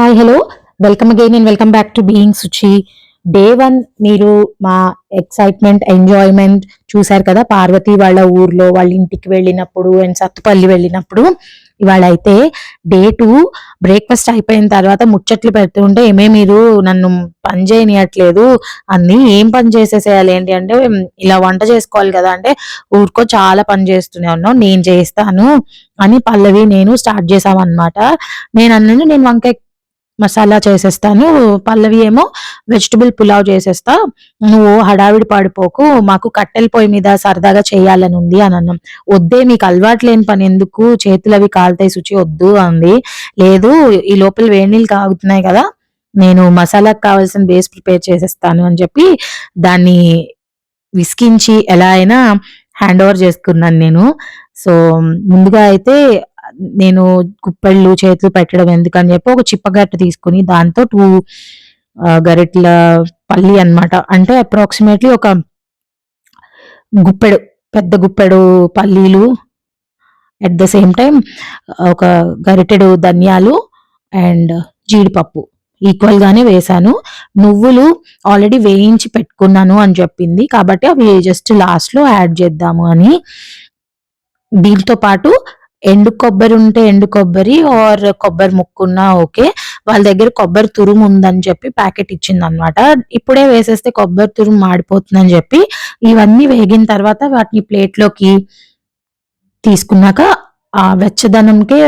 Hi hello welcome again and welcome back to being Suchi day one మీరు మా excitement enjoyment చూశారు కదా? పార్వతి వాళ్ళ ఊర్లో వాళ్ళ ఇంటికి వెళ్ళినప్పుడు అండ్ సత్తుపల్లి వెళ్ళినప్పుడు. ఇవాళ అయితే డే టూ బ్రేక్ఫాస్ట్ అయిపోయిన తర్వాత ముచ్చట్లు పెడుతుంటే ఏమే మీరు నన్ను పని చేయనియట్లేదు. అన్ని ఏం పని చేసేసేయాలి? ఏంటి అంటే ఇలా వంట చేసుకోవాలి కదా? అంటే ఊరికో చాలా పని చేస్తూనే ఉన్నావు. నేను చేస్తాను అని పల్లవి నేను స్టార్ట్ చేసామన్నమాట నేను అన్నాను నేను వంకాయ మసాలా చేసేస్తాను పల్లవి ఏమో వెజిటబుల్ పులావ్ చేసేస్తా. నువ్వు హడావిడి పాడిపోకు మాకు కట్టెల పొయ్యి మీద సరదాగా చేయాలని ఉంది అని అన్నాం. వద్దే మీకు అలవాటు లేని పని ఎందుకు? చేతులు అవి కాలుతాయి శుచి వద్దు అంది. లేదు ఈ లోపల వేడి నీళ్ళు కాగుతున్నాయి కదా నేను మసాలాకు కావాల్సిన బేస్ ప్రిపేర్ చేసేస్తాను అని చెప్పి దాన్ని విసికించి ఎలా అయినా హ్యాండ్ ఓవర్ చేసుకున్నాను నేను. సో ముందుగా అయితే నేను కుప్పెళ్ళు చేతులు పెట్టడం ఎందుకని చెప్పి ఒక చిప్పగట్ట తీసుకుని దాంతో టూ గరిట్ల పల్లి అన్నమాట. అంటే అప్రాక్సిమేట్లీ ఒక గుప్పెడు పెద్ద గుప్పెడు పల్లీలు అట్ ద సేమ్ టైం ఒక గరిటెడు ధనియాలు అండ్ జీడిపప్పు. ఈక్వల్గానే వేశాను. నువ్వులు ఆల్రెడీ వేయించి పెట్టుకున్నాను అని చెప్పింది. కాబట్టి అవి జస్ట్ లాస్ట్లో యాడ్ చేద్దాము అని. దీంతో పాటు ఎండు కొబ్బరి ఉంటే ఎండు కొబ్బరి ఆర్ కొబ్బరి ముక్కున్నా ఓకే. వాళ్ళ దగ్గర కొబ్బరి తురుము ఉందని చెప్పి ప్యాకెట్ ఇచ్చింది అనమాట ఇప్పుడే వేసేస్తే కొబ్బరి తురుము మాడిపోతుందని చెప్పి ఇవన్నీ వేగిన తర్వాత వాటిని ప్లేట్లోకి తీసుకున్నాక ఆ వెచ్చదనంకే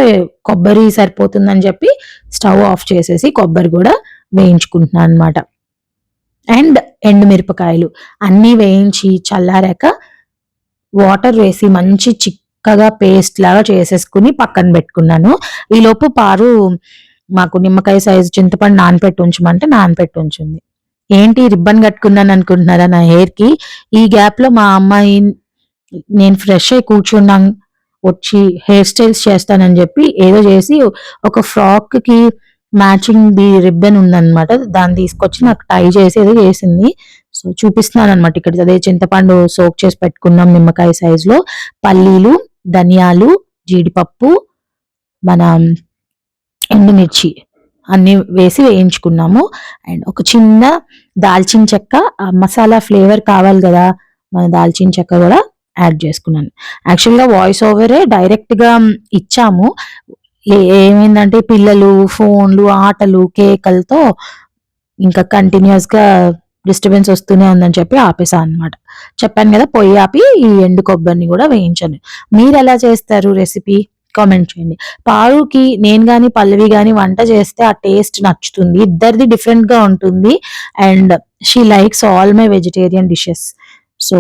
కొబ్బరి సరిపోతుందని చెప్పి స్టవ్ ఆఫ్ చేసేసి కొబ్బరి కూడా వేయించుకుంటున్నాను అనమాట అండ్ ఎండుమిరపకాయలు అన్నీ వేయించి చల్లారాక వాటర్ వేసి మంచి చిక్ చక్కగా పేస్ట్ లాగా చేసేసుకుని పక్కన పెట్టుకున్నాను. ఈలోపు పారు మాకు నిమ్మకాయ సైజు చింతపండు నానపెట్టి ఉంచమంటే నానపెట్టి ఉంచింది. ఏంటి రిబ్బన్ కట్టుకున్నాను అనుకుంటున్నారా నా హెయిర్కి? ఈ గ్యాప్లో మా అమ్మాయి నేను ఫ్రెష్ అయి కూర్చున్నాం వచ్చి హెయిర్ స్టైల్స్ చేస్తానని చెప్పి ఏదో చేసి ఒక ఫ్రాక్కి మ్యాచింగ్ ది రిబ్బన్ ఉందన్నమాట. దాన్ని తీసుకొచ్చి నాకు టై చేసి ఏదో చేసింది. సో చూపిస్తున్నాను అనమాట ఇక్కడ అదే చింతపండు సోక్ చేసి పెట్టుకున్నాం నిమ్మకాయ సైజులో పల్లీలు ధనియాలు జీడిపప్పు మన ఎండుమిర్చి అన్ని వేసి వేయించుకున్నాము. అండ్ ఒక చిన్న దాల్చిన చెక్క మసాలా ఫ్లేవర్ కావాలి కదా మన దాల్చిన చెక్క కూడా యాడ్ చేసుకున్నాను. యాక్చువల్గా వాయిస్ ఓవరే డైరెక్ట్గా ఇచ్చాము. ఏమైందంటే పిల్లలు ఫోన్లు ఆటలు కేకలతో ఇంకా కంటిన్యూస్గా డిస్టర్బెన్స్ వస్తూనే ఉందని చెప్పి ఆపేసా అన్నమాట. చెప్పాను కదా పొయ్యి ఆపి ఈ ఎండు కొబ్బరిని కూడా వేయించాను మీరు ఎలా చేస్తారు రెసిపీ కామెంట్ చేయండి. పారుకి నేను కానీ పల్లవి కానీ వంట చేస్తే ఆ టేస్ట్ నచ్చుతుంది. ఇద్దరిది డిఫరెంట్గా ఉంటుంది. And she likes all my vegetarian dishes so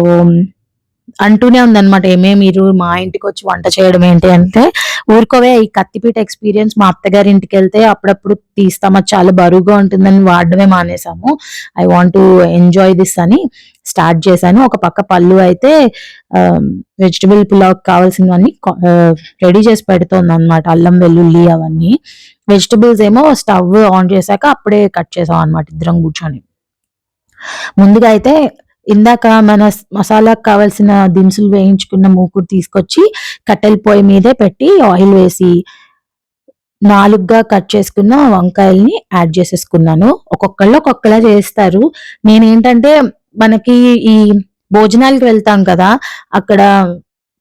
అంటూనే ఉందన్నమాట ఏమే మీరు మా ఇంటికి వచ్చి వంట చేయడం ఏంటి అంటే ఊరుకోవే ఈ కత్తిపీట ఎక్స్పీరియన్స్ మా అత్తగారి ఇంటికి వెళ్తే అప్పుడప్పుడు తీస్తామా అది చాలా బరువుగా ఉంటుందని వాడడమే మానేసాము. I want to enjoy this అని స్టార్ట్ చేశాను. ఒక పక్క పళ్ళు అయితే వెజిటబుల్ పులావ్ కావాల్సినవన్నీ రెడీ చేసి పెడుతోంది అనమాట అల్లం వెల్లుల్లి అవన్నీ. వెజిటబుల్స్ ఏమో స్టవ్ ఆన్ చేశాక అప్పుడే కట్ చేసాం అనమాట ఇద్దరం కూర్చొని. ముందుగా అయితే ఇందాక మన మసాలాకు కావాల్సిన దినుసులు వేయించుకున్న మూకుడు తీసుకొచ్చి కట్టెల పొయ్యి మీదే పెట్టి ఆయిల్ వేసి నాలుగుగా కట్ చేసుకున్న వంకాయల్ని యాడ్ చేసేసుకున్నాను. ఒక్కొక్కళ్ళు ఒక్కొక్కలా చేస్తారు. నేనేంటంటే మనకి ఈ భోజనాలకు వెళ్తాం కదా అక్కడ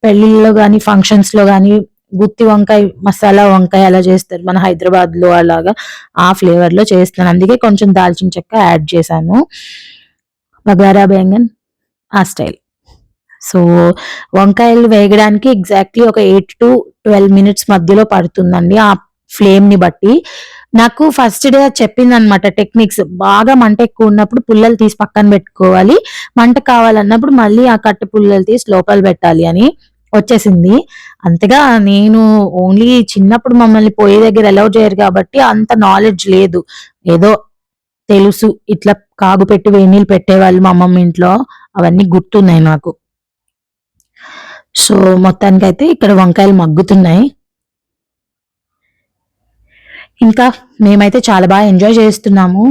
పెళ్ళిళ్ళలో కానీ ఫంక్షన్స్లో కానీ గుత్తి వంకాయ మసాలా వంకాయ అలా చేస్తారు. మన హైదరాబాద్లో అలాగా ఆ ఫ్లేవర్లో చేస్తాను. అందుకే కొంచెం దాల్చిన చెక్క యాడ్ చేశాను. బగారా బెంగన్ ఆ స్టైల్. సో వంకాయలు వేగడానికి ఎగ్జాక్ట్లీ ఒక ఎయిట్ టు ట్వెల్వ్ మినిట్స్ మధ్యలో పడుతుందండి. ఆ ఫ్లేమ్ని బట్టి. నాకు ఫస్ట్ డే చెప్పింది అనమాట టెక్నిక్స్. బాగా మంట ఎక్కువ ఉన్నప్పుడు పుల్లలు తీసి పక్కన పెట్టుకోవాలి. మంట కావాలన్నప్పుడు మళ్ళీ ఆ కట్టు పుల్లలు తీసి లోపల పెట్టాలి అని వచ్చేసింది. అంతగా నేను ఓన్లీ చిన్నప్పుడు మమ్మల్ని పోయే దగ్గర అలౌ చేయరు కాబట్టి అంత నాలెడ్జ్ లేదు. ఏదో తెలుసు. ఇట్లా కాగు పెట్టి వేడి నీళ్ళు పెట్టేవాళ్ళు మా అమ్మమ్మ ఇంట్లో. అవన్నీ గుర్తున్నాయి నాకు సో మొత్తానికి అయితే ఇక్కడ వంకాయలు మగ్గుతున్నాయి. ఇంకా మేమైతే చాలా బాగా ఎంజాయ్ చేస్తున్నాము.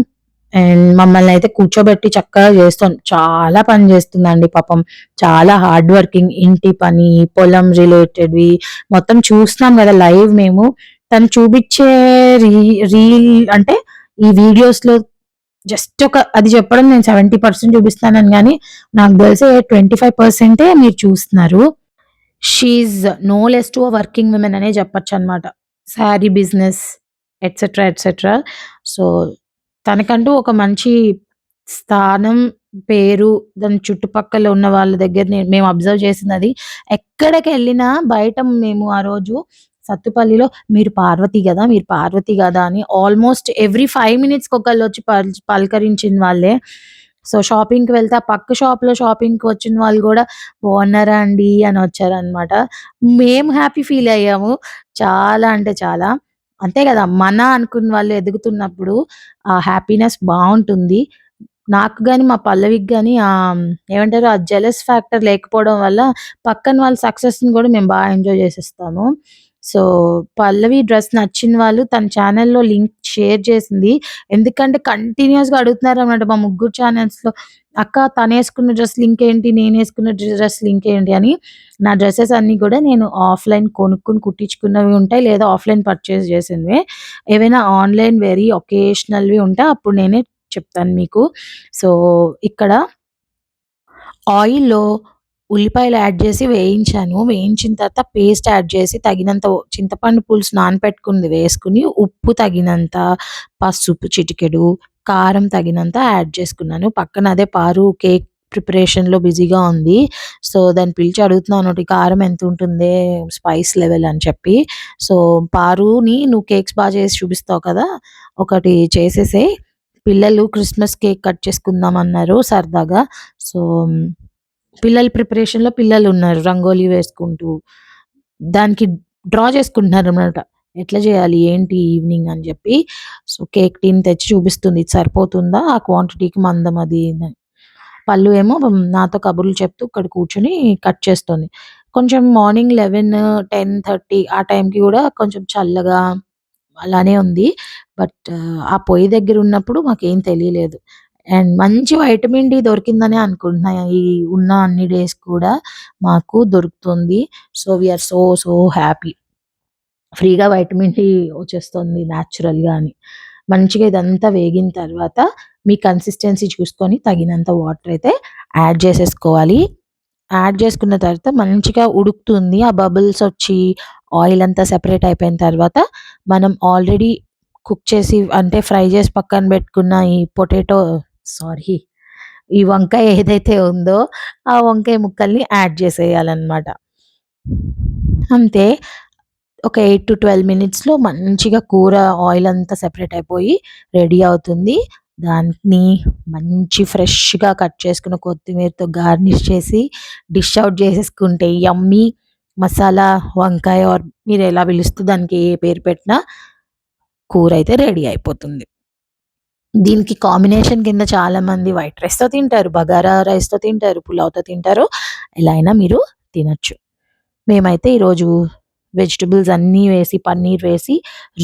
అండ్ మమ్మల్ని అయితే కూర్చోబెట్టి చక్కగా చేస్తాం. చాలా పని చేస్తుందండి పాపం. చాలా హార్డ్ వర్కింగ్ ఇంటి పని పొలం రిలేటెడ్వి మొత్తం చూస్తున్నాం కదా లైవ్ మేము. తను చూపించే రీ రీల్ అంటే ఈ వీడియోస్‌లో జస్ట్ ఒక అది చెప్పడం నేను 70% చూపిస్తానని కానీ నాకు తెలిసి 25% మీరు చూస్తున్నారు. She no less to working women అనే చెప్పచ్చు అనమాట sari business etcetera, etcetera. So, తనకంటూ ఒక మంచి స్థానం, పేరు దాని చుట్టుపక్కల ఉన్న వాళ్ళ దగ్గర మేము అబ్జర్వ్ ఎక్కడికి వెళ్ళినా బయట మేము ఆ రోజు సత్తుపల్లిలో మీరు పార్వతి గదా! మీరు పార్వతి గదా! అని ఆల్మోస్ట్ ఎవ్రీ ఫైవ్ మినిట్స్‌కి ఒకళ్ళొచ్చి పల్ పలకరించిన వాళ్ళే. సో, షాపింగ్‌కి వెళ్తే ఆ పక్క షాప్‌లో షాపింగ్‌కి వచ్చిన వాళ్ళు కూడా బాగున్నారా అండి అని వచ్చారనమాట. మేము హ్యాపీ ఫీల్ అయ్యాము. చాలా అంటే చాలా. అంతే కదా మన అనుకున్న వాళ్ళు ఎదుగుతున్నప్పుడు ఆ హ్యాపీనెస్ బాగుంటుంది నాకు కానీ మా పల్లవికి కానీ ఆహ్, ఏమంటారు ఆ జెలస్ ఫ్యాక్టర్ లేకపోవడం వల్ల పక్కన వాళ్ళ సక్సెస్‌ని కూడా మేము బాగా ఎంజాయ్ చేసేస్తాము. సో, పల్లవి డ్రెస్ నచ్చిన వాళ్ళు తన ఛానల్లో లింక్ షేర్ చేసింది. ఎందుకంటే కంటిన్యూయస్‌గా అడుగుతున్నారనమాట మా ముగ్గురు ఛానల్స్లో అక్క తనేసుకున్న డ్రెస్ లింక్ ఏంటి? నేను వేసుకున్న డ్రెస్ లింక్ ఏంటి? అని. నా డ్రెస్సెస్ అన్నీ కూడా నేను ఆఫ్‌లైన్ కొనుక్కొని కుట్టించుకున్నవి ఉంటాయి. లేదా ఆఫ్‌లైన్ పర్చేస్ చేసినవి ఏవైనా ఆన్‌లైన్ వెరీ ఒకేషనల్‌వి ఉంటే అప్పుడు నేనే చెప్తాను మీకు. సో, ఇక్కడ ఆయిల్‌లో ఉల్లిపాయలు యాడ్ చేసి వేయించాను. వేయించిన తర్వాత పేస్ట్ యాడ్ చేసి తగినంత చింతపండు పులుసు నానపెట్టుకుంది వేసుకుని ఉప్పు తగినంత, పసుపు చిటికెడు, కారం తగినంత యాడ్ చేసుకున్నాను. పక్కన అదే పారు కేక్ ప్రిపరేషన్‌లో బిజీగా ఉంది. సో, దాన్ని పిలిచి అడుగుతున్నాను కారం ఎంత ఉంటుంది స్పైస్ లెవెల్ అని చెప్పి. సో, పారుని నువ్వు కేక్స్ బాగా చేసి చూపిస్తావు కదా! ఒకటి చేసేసే పిల్లలు క్రిస్మస్ కేక్ కట్ చేసుకుందాం అన్నారు సరదాగా. సో, పిల్లల ప్రిపరేషన్‌లో పిల్లలు ఉన్నారు రంగోలి వేసుకుంటూ, దానికి డ్రా చేసుకుంటున్నారు అనమాట ఎట్లా చేయాలి? ఏంటి ఈవినింగ్ అని చెప్పి. సో, కేక్ టిన్ తెచ్చి చూపిస్తుంది. ఇది సరిపోతుందా? ఆ క్వాంటిటీకి మందం అది పళ్ళు ఏమో నాతో కబుర్లు చెప్తూ ఇక్కడ కూర్చొని కట్ చేస్తుంది. కొంచెం మార్నింగ్ 11, 10:30 ఆ టైంకి కూడా కొంచెం చల్లగా అలానే ఉంది. బట్ ఆ పొయ్యి దగ్గర ఉన్నప్పుడు మాకేం తెలియలేదు. అండ్ మంచి వైటమిన్ డి దొరికిందనే అనుకుంటున్నా. ఈ ఉన్న అన్ని డేస్ కూడా మాకు దొరుకుతుంది. So, we are so so happy. ఫ్రీగా వైటమిన్ డి వచ్చేస్తుంది నేచురల్‌గా అని. మంచిగా ఇదంతా వేగిన తర్వాత మీ కన్సిస్టెన్సీ చూసుకొని తగినంత వాటర్ అయితే యాడ్ చేసేసుకోవాలి. యాడ్ చేసుకున్న తర్వాత మంచిగా ఉడుకుతుంది. ఆ బబుల్స్ వచ్చి ఆయిల్ అంతా సెపరేట్ అయిపోయిన తర్వాత మనం ఆల్రెడీ కుక్ చేసి అంటే ఫ్రై చేసి పక్కన పెట్టుకున్న ఈ పొటాటో సారీ ఈ వంకాయ ఏదైతే ఉందో ఆ వంకాయ ముక్కల్ని యాడ్ చేసేయాలన్నమాట. అంతే. ఒక 8-12 మినిట్స్‌లో మంచిగా కూర ఆయిల్ అంతా సెపరేట్ అయిపోయి రెడీ అవుతుంది. దాన్ని మంచి ఫ్రెష్‌గా కట్ చేసుకున్న కొత్తిమీరతో గార్నిష్ చేసి డిష్ అవుట్ చేసేసుకుంటే యమ్మీ మసాలా వంకాయ ఆర్ మీరు ఎలా పిలుస్తూ దానికి ఏ పేరు పెట్టినా కూర అయితే రెడీ అయిపోతుంది. దీనికి కాంబినేషన్ కింద చాలామంది వైట్ రైస్‌తో తింటారు. బగారా రైస్‌తో తింటారు. పులావ్‌తో తింటారు. ఎలా అయినా మీరు తినచ్చు మేమైతే ఈరోజు వెజిటబుల్స్ అన్నీ వేసి పన్నీర్ వేసి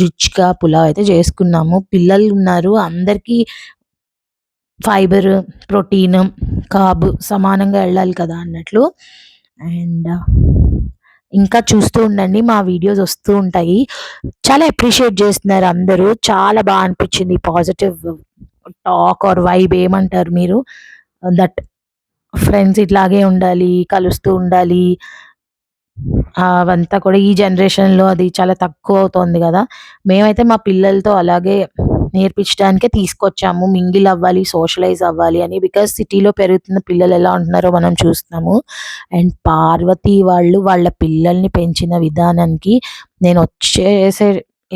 రిచ్‌గా పులావ్ అయితే చేసుకున్నాము. పిల్లలు ఉన్నారు. అందరికీ ఫైబర్, ప్రోటీన్, కాబ్ సమానంగా వెళ్ళాలి కదా! అన్నట్లు. అండ్ ఇంకా చూస్తూ ఉండండి. మా వీడియోస్ వస్తూ ఉంటాయి. చాలా అప్రిషియేట్ చేస్తున్నారు అందరూ. చాలా బాగా అనిపించింది. పాజిటివ్ టాక్ ఆర్ వైబ్ ఏమంటారు మీరు? దట్ ఫ్రెండ్స్ ఇట్లాగే ఉండాలి. కలుస్తూ ఉండాలి. అవంతా కూడా ఈ జనరేషన్‌లో అది చాలా తక్కువ అవుతోంది కదా మేమైతే మా పిల్లలతో అలాగే నేర్పించడానికే తీసుకొచ్చాము. మింగిల్ అవ్వాలి, సోషలైజ్ అవ్వాలి అని. బికాస్ సిటీలో పెరుగుతున్న పిల్లలు ఎలా ఉంటున్నారో మనం చూస్తున్నాము. అండ్ పార్వతి వాళ్ళు వాళ్ళ పిల్లల్ని పెంచిన విధానానికి నేను వచ్చేసే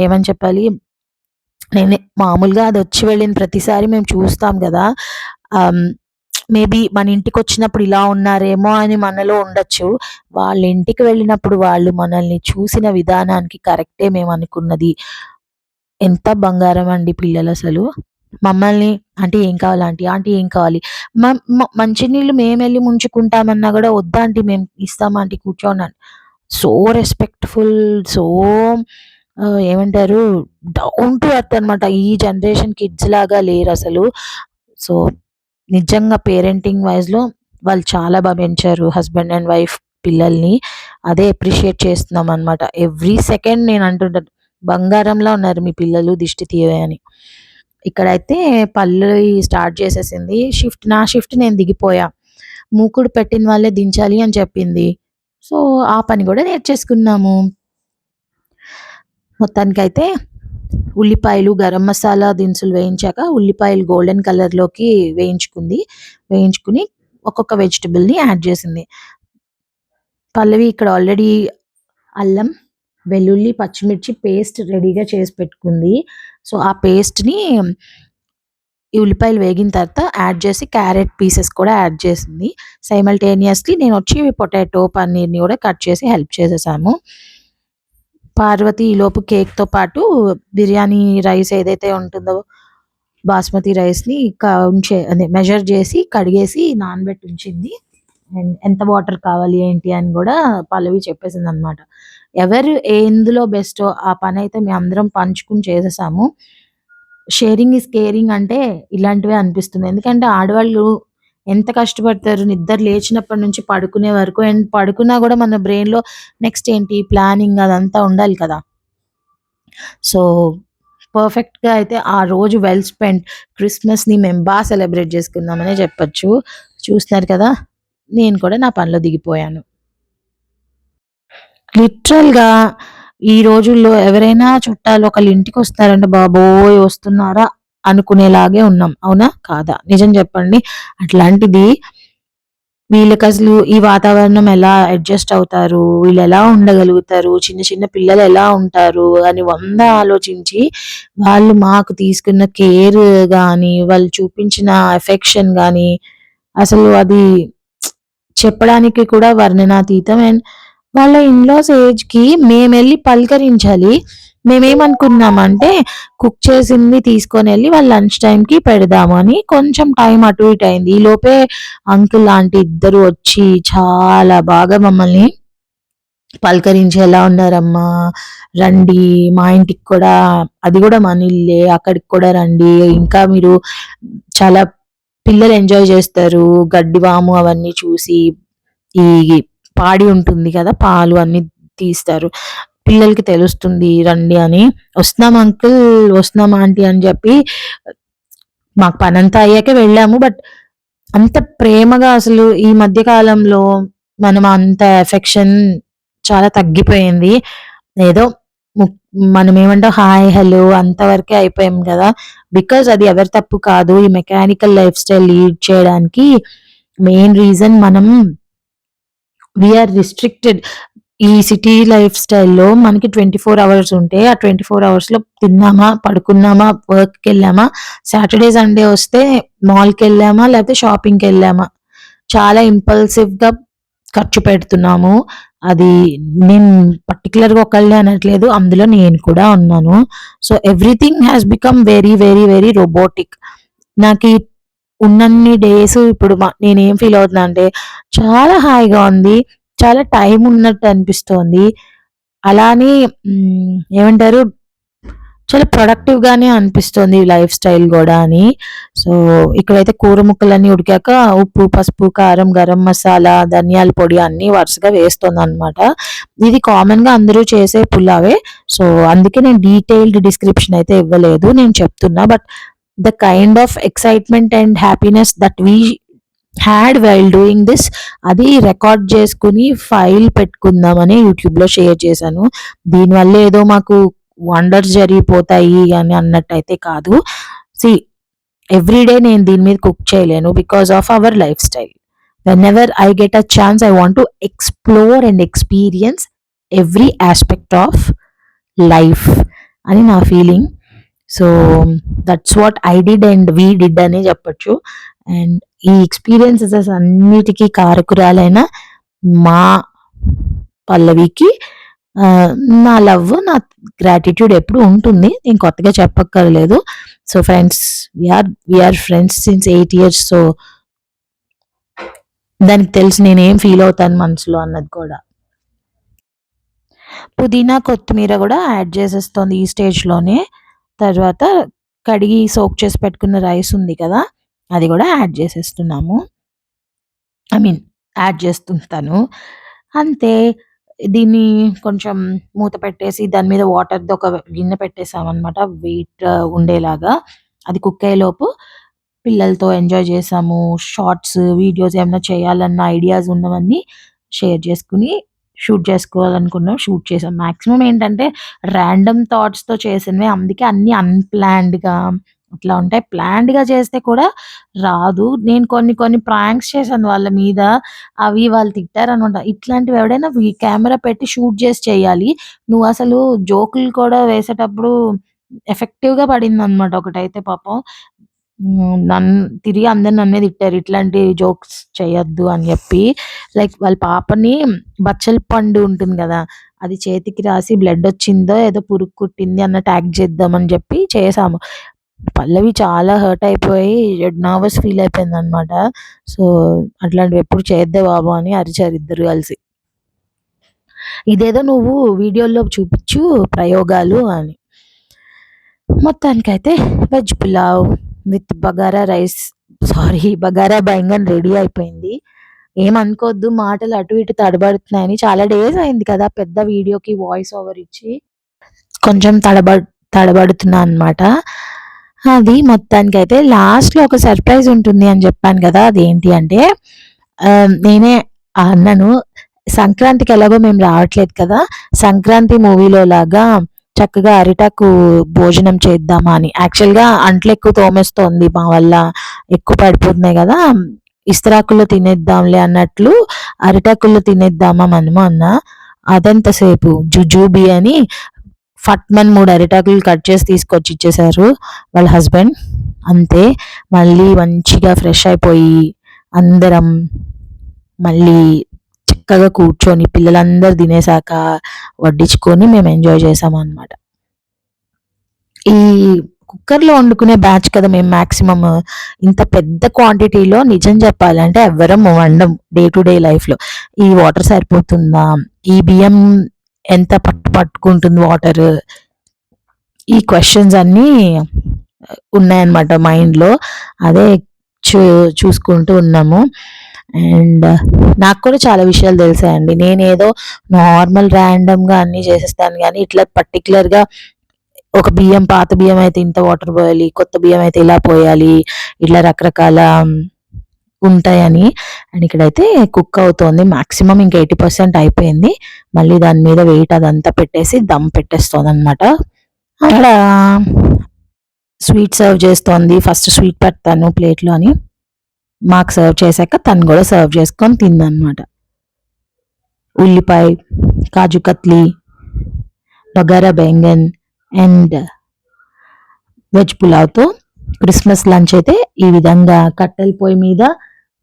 ఏమని చెప్పాలి? నేను మామూలుగా అది వచ్చి వెళ్ళిన ప్రతిసారి మేము చూస్తాం కదా మేబీ మన ఇంటికొచ్చినప్పుడు ఇలా ఉన్నారేమో అని మనలో ఉండొచ్చు. వాళ్ళ ఇంటికి వెళ్ళినప్పుడు వాళ్ళు మనల్ని చూసిన విధానానికి కరెక్టే మేము అనుకున్నది. ఎంత బంగారం అండి పిల్లలు అసలు మమ్మల్ని ఆంటీ ఏం కావాలి ఆంటీ? ఆంటీ ఏం కావాలి? మంచినీళ్ళు మేము వెళ్ళి ముంచుకుంటామన్నా కూడా వద్దా ఆంటీ మేము ఇస్తాం ఆంటీ కూర్చోండి సో రెస్పెక్ట్‌ఫుల్ సో ఏమంటారు డౌన్ టు ఎర్త్ అనమాట. ఈ జనరేషన్ కిడ్స్ లాగా లేరు అసలు సో, నిజంగా పేరెంటింగ్ వైస్‌లో వాళ్ళు చాలా బాగా పెంచారు. హస్బెండ్ అండ్ వైఫ్ పిల్లల్ని. అదే అప్రిషియేట్ చేస్తున్నాం అనమాట ఎవ్రీ సెకండ్ నేను అంటుంటాను. బంగారంలా ఉన్నారు మీ పిల్లలు దిష్టి తీయని అని. ఇక్కడైతే పళ్ళు స్టార్ట్ చేసేసింది. షిఫ్ట్ నా షిఫ్ట్ నేను దిగిపోయా. మూకుడు పెట్టిన వాళ్ళే దించాలి అని చెప్పింది. సో ఆ పని కూడా నేర్చేసుకున్నాము. మొత్తానికైతే ఉల్లిపాయలు గరం మసాలా దినుసులు వేయించాక ఉల్లిపాయలు గోల్డెన్ కలర్లోకి వేయించుకుంది. వేయించుకుని ఒక్కొక్క వెజిటబుల్ని యాడ్ చేసింది. పల్లవి ఇక్కడ ఆల్రెడీ అల్లం వెల్లుల్లి పచ్చిమిర్చి పేస్ట్ రెడీగా చేసి పెట్టుకుంది. సో ఆ పేస్ట్ని ఈ ఉల్లిపాయలు వేగిన తర్వాత యాడ్ చేసి క్యారెట్ పీసెస్ కూడా యాడ్ చేసింది. సైమల్టేనియస్లీ నేను వచ్చి పొటాటో పన్నీర్ని కూడా కట్ చేసి హెల్ప్ చేసేసాము. పార్వతి ఈలోపు కేక్తో పాటు బిర్యానీ రైస్ ఏదైతే ఉంటుందో బాస్మతి రైస్ని ఉంచే అదే మెజర్ చేసి కడిగేసి నానబెట్టి ఉంచింది. అండ్ ఎంత వాటర్ కావాలి ఏంటి అని కూడా పల్లవి చెప్పేసింది అనమాట ఎవరు ఎందులో బెస్టో ఆ పని అయితే మేము అందరం పంచుకుని చేసేసాము. షేరింగ్ ఇస్ కేరింగ్ అంటే ఇలాంటివే అనిపిస్తుంది. ఎందుకంటే ఆడవాళ్ళు ఎంత కష్టపడతారు? నిద్ర లేచినప్పటి నుంచి పడుకునే వరకు అండ్ పడుకున్నా కూడా మన బ్రెయిన్లో నెక్స్ట్ ఏంటి? ప్లానింగ్ అదంతా ఉండాలి కదా. సో పర్ఫెక్ట్గా అయితే ఆ రోజు వెల్ స్పెండ్ క్రిస్మస్ని మేము బాగా సెలబ్రేట్ చేసుకుందామనే చెప్పచ్చు. చూస్తున్నారు కదా? నేను కూడా నా పనిలో దిగిపోయాను. లిటరల్గా ఈ రోజుల్లో ఎవరైనా చుట్టాలు ఒకళ్ళ ఇంటికి వస్తారంటే బాబోయ్ వస్తున్నారా? అనుకునేలాగే ఉన్నాం. అవునా? కాదా? నిజం చెప్పండి. అట్లాంటిది వీళ్ళకి అసలు ఈ వాతావరణం ఎలా అడ్జస్ట్ అవుతారు? వీళ్ళు ఎలా ఉండగలుగుతారు? చిన్న చిన్న పిల్లలు ఎలా ఉంటారు? అని వంద ఆలోచించి వాళ్ళు మాకు తీసుకున్న కేర్ కానీ వాళ్ళు చూపించిన ఎఫెక్షన్ కానీ అసలు అది చెప్పడానికి కూడా వర్ణనాతీతం అండ్ వాళ్ళ ఇన్లాస్ ఏజ్కి మేము వెళ్ళి పలకరించాలి. మేమేమనుకున్నామంటే కుక్ చేసింది తీసుకొని వెళ్ళి వాళ్ళ లంచ్ టైంకి పెడదాము అని కొంచెం టైం అటు ఇటు అయింది. ఈ లోపే అంకుల్ లాంటి ఇద్దరు వచ్చి చాలా బాగా మమ్మల్ని పలకరించి ఎలా ఉన్నారమ్మా. రండి మా ఇంటికి కూడా అది కూడా మన ఇల్లే అక్కడికి కూడా రండి. ఇంకా మీరు చాలా పిల్లలు ఎంజాయ్ చేస్తారు. గడ్డి వాము అవన్నీ చూసి ఈ పాడి ఉంటుంది కదా పాలు అన్ని తీస్తారు. పిల్లలకి తెలుస్తుంది రండి అని. వస్తున్నాం అంకుల్ వస్తున్నాం ఆంటీ అని చెప్పి మాకు పనంతా అయ్యాకే వెళ్ళాము. బట్ అంత ప్రేమగా అసలు ఈ మధ్య కాలంలో మనం అంత ఎఫెక్షన్ చాలా తగ్గిపోయింది. ఏదో మనం ఏమంటాం హాయ్ హలో అంతవరకే అయిపోయాం కదా. బికాజ్ అది ఎవరి తప్పు కాదు. ఈ మెకానికల్ లైఫ్ స్టైల్ లీడ్ చేయడానికి మెయిన్ రీజన్ మనం వీఆర్ రిస్ట్రిక్టెడ్ ఈ సిటీ లైఫ్ స్టైల్లో మనకి ట్వంటీ ఫోర్ అవర్స్ ఉంటే ఆ ట్వంటీ ఫోర్ అవర్స్లో తిన్నామా పడుకున్నామా వర్క్కి వెళ్ళామా సాటర్డే సండే వస్తే మాల్కి వెళ్ళామా లేకపోతే షాపింగ్కి వెళ్ళామా? చాలా ఇంపల్సివ్గా ఖర్చు పెడుతున్నాము. అది నేను పర్టికులర్గా ఒకళ్ళే అనట్లేదు అందులో నేను కూడా ఉన్నాను. So everything has become very very very robotic నాకు ఉన్నన్ని డేస్ ఇప్పుడు నేనేం ఫీల్ అవుతున్నా అంటే చాలా హాయిగా ఉంది. చాలా టైం ఉన్నట్టు అనిపిస్తోంది. అలానే ఏమంటారు? చాలా ప్రొడక్టివ్గానే అనిపిస్తుంది లైఫ్ స్టైల్ కూడా అని. సో ఇక్కడైతే కూర ముక్కలన్నీ ఉడికాక ఉప్పు పసుపు కారం గరం మసాలా ధనియాల పొడి అన్ని వరుసగా వేస్తుంది అనమాట ఇది కామన్గా అందరూ చేసే పులావే. సో అందుకే నేను డీటెయిల్డ్ డిస్క్రిప్షన్ అయితే ఇవ్వలేదు. నేను చెప్తున్నా. But the kind of excitement and happiness that we had while doing this అది రికార్డ్ చేసుకుని ఫైల్ పెట్టుకుందామని యూట్యూబ్లో షేర్ చేశాను. దీనివల్ల ఏదో మాకు వండర్స్ జరిగిపోతాయి అని అన్నట్టయితే కాదు. సి ఎవ్రీడే నేను దీని మీద కుక్ చేయలేను because of our lifestyle whenever I get a chance I want to explore and experience every aspect of life అని నా feeling so that's what I did and we did అనే చెప్పొచ్చు. And ఈ experiences అన్నిటికీ కారకురాలైన మా పల్లవికి నా love నా gratitude ఎప్పుడు ఉంటుంది. నేను కొత్తగా చెప్పక్కర్లేదు. So friends we are we are friends since eight years so దానికి తెలిసి నేనేం ఫీల్ అవుతాను మనసులో అన్నది కూడా. పుదీనా కొత్తిమీర కూడా యాడ్ చేసేస్తుంది ఈ స్టేజ్లోనే తర్వాత కడిగి సోక్ చేసి పెట్టుకున్న రైస్ ఉంది కదా అది కూడా యాడ్ చేసేస్తున్నాము ఐ మీన్ యాడ్ చేస్తుంటాను అంతే దీన్ని కొంచెం మూత పెట్టేసి దాని మీద వాటర్‌ది ఒక గిన్నె పెట్టేసామన్నమాట. వెయిట్ ఉండేలాగా. అది కుక్ అయ్యేలోపు పిల్లలతో ఎంజాయ్ చేసాము. షార్ట్స్, వీడియోస్ ఏమైనా చేయాలన్న ఐడియాస్ ఉన్నవన్నీ షేర్ చేసుకొని, షూట్ చేసుకోవాలనుకున్నాం. షూట్ చేసాం. మాక్సిమం ఏంటంటే రాండమ్ థాట్స్‌తో చేసినవే. అందుకే అన్నీ అన్‌ప్లాన్డ్‌గా అట్లా ఉంటాయి. ప్లాన్డ్‌గా చేస్తే కూడా రాదు. నేను కొన్ని కొన్ని ప్రాంక్స్ చేశాను వాళ్ళ మీద. అవి వాళ్ళు తిట్టారనమాట. ఇట్లాంటివి ఎవడైనా కెమెరా పెట్టి షూట్ చేసి చేయాలి. నువ్వు అసలు జోకులు కూడా వేసేటప్పుడు ఎఫెక్టివ్‌గా పడిందనమాట ఒకటైతే పాపం. నన్ను తిరిగి అందరు నన్నే తిట్టారు. ఇట్లాంటి జోక్స్ చేయొద్దు అని చెప్పి. లైక్ వాళ్ళ పాపని బచ్చల పండు ఉంటుంది కదా అది చేతికి రాసి బ్లడ్ వచ్చిందో ఏదో పురుగు కుట్టింది అన్న ట్యాగ్ చేద్దామని చెప్పి చేసాము పల్లవి చాలా హర్ట్ అయిపోయి నర్వస్ ఫీల్ అయిపోయింది అనమాట సో, అట్లాంటివి ఎప్పుడు చేద్దే బాబు అని అరిచారు ఇద్దరు కలిసి. ఇదేదో నువ్వు వీడియోలో చూపించు ప్రయోగాలు అని. మొత్తానికైతే veg pulao with bagara rice sorry bagara baingan ready అయిపోయింది. ఏమనుకోవద్దు మాటలు అటు ఇటు తడబడుతున్నాయని. చాలా డేస్ అయింది కదా! పెద్ద వీడియోకి వాయిస్ ఓవర్ ఇచ్చి. కొంచెం తడబ తడబడుతున్నా అనమాట. అది మొత్తానికైతే లాస్ట్‌లో ఒక సర్ప్రైజ్ ఉంటుంది అని చెప్పాను కదా! అదేంటి అంటే నేనే అన్నాను సంక్రాంతికి ఎలాగో మేము రావట్లేదు కదా! సంక్రాంతి మూవీలో లాగా చక్కగా అరిటాకు భోజనం చేద్దామా అని. యాక్చువల్‌గా అంట్లు ఎక్కువ తోమేస్తోంది మా వల్ల. ఎక్కువ పడిపోతున్నాయి కదా! ఇస్త్రాకుల్లో తినేద్దాంలే అన్నట్లు అరిటాకుల్లో తినేద్దామా మనము అన్న అదంతసేపు జుజూబి అని ఫట్మన్ మూడు అరిటాకులు కట్ చేసి తీసుకొచ్చి ఇచ్చేసారు వాళ్ళ హస్బెండ్. అంతే. మళ్ళీ మంచిగా ఫ్రెష్ అయిపోయి అందరం మళ్ళీ చక్కగా కూర్చొని పిల్లలందరూ తినేసాక వడ్డించుకొని మేము ఎంజాయ్ చేసామనమాట. ఈ కుక్కర్‌లో వండుకునే బ్యాచ్ కదా మేము మాక్సిమమ్. ఇంత పెద్ద క్వాంటిటీలో నిజం చెప్పాలంటే ఎవ్వరం వండం డే టు డే లైఫ్‌లో. ఈ వాటర్ సరిపోతుందా? ఈ బియ్యం ఎంత పట్టు పట్టుకుంటుంది వాటర్? ఈ క్వశ్చన్స్ అన్నీ ఉన్నాయన్నమాట మైండ్‌లో. అదే చూ చూసుకుంటూ ఉన్నాము. అండ్ నాకు కూడా చాలా విషయాలు తెలిసాయండి. నేనేదో నార్మల్ ర్యాండమ్గా అన్నీ చేసేస్తాను కానీ ఇట్లా పర్టిక్యులర్‌గా ఒక బియ్యం పాత బియ్యం అయితే ఇంత వాటర్ పోయాలి. కొత్త బియ్యం అయితే ఇలా పోయాలి. ఇట్లా రకరకాల ఉంటాయని. అండ్ ఇక్కడైతే కుక్ అవుతోంది. మాక్సిమం ఇంక 80% అయిపోయింది. మళ్ళీ దాని మీద వెయిట్ అదంతా పెట్టేసి దమ్ పెట్టేస్తుంది అనమాట అక్కడ స్వీట్ సర్వ్ చేస్తోంది. ఫస్ట్ స్వీట్ పెడతాను ప్లేట్‌లో అని. మాకు సర్వ్ చేశాక తను కూడా సర్వ్ చేసుకొని తిందనమాట. ఉల్లిపాయ, కాజు కత్లీ, బగారా బెంగన్ అండ్ వెజ్ పులావ్‌తో క్రిస్మస్ లంచ్ అయితే ఈ విధంగా కట్టెల పొయ్యి మీద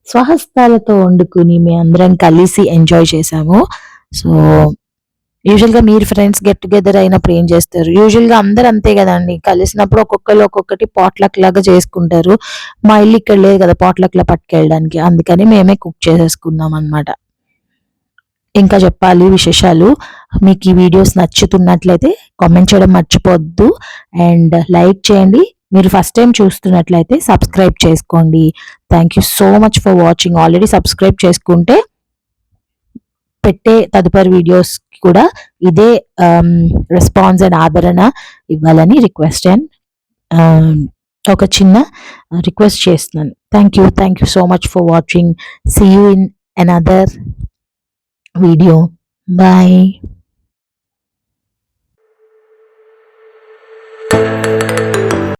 స్వహస్తాలతో వండుకొని అందరం కలిసి ఎంజాయ్ చేసాము. సో, యూజువల్‌గా మీరు ఫ్రెండ్స్ గెట్ టుగెదర్ అయినప్పుడు ఏం చేస్తారు? యూజువల్‌గా అందరు అంతే కదండి కలిసినప్పుడు ఒక్కొక్కరు ఒక్కొక్కటి పాట్‌లక్ లాగా చేసుకుంటారు. మా ఇల్లు ఇక్కడ లేదు కదా! పాట్‌లక్‌లా పట్టుకెళ్ళడానికి. అందుకని మేమే కుక్ చేసేసుకున్నాం అనమాట ఇంకా చెప్పాలి విశేషాలు. మీకు ఈ వీడియోస్ నచ్చుతున్నట్లయితే కామెంట్ చేయడం మర్చిపోవద్దు. అండ్ లైక్ చేయండి. మీరు ఫస్ట్ టైం చూస్తున్నట్లయితే సబ్స్క్రైబ్ చేసుకోండి. Thank you so much for watching. Already subscribe చేసుకుంటే పెట్టే తదుపరి వీడియోస్ కూడా ఇదే um, రెస్పాన్స్ అండ్ ఆదరణ ఇవ్వాలని రిక్వెస్ట్ అండ్ um, ఒక చిన్న రిక్వెస్ట్ చేస్తున్నాను. Thank you. Thank you so much for watching. See you in another video. Bye.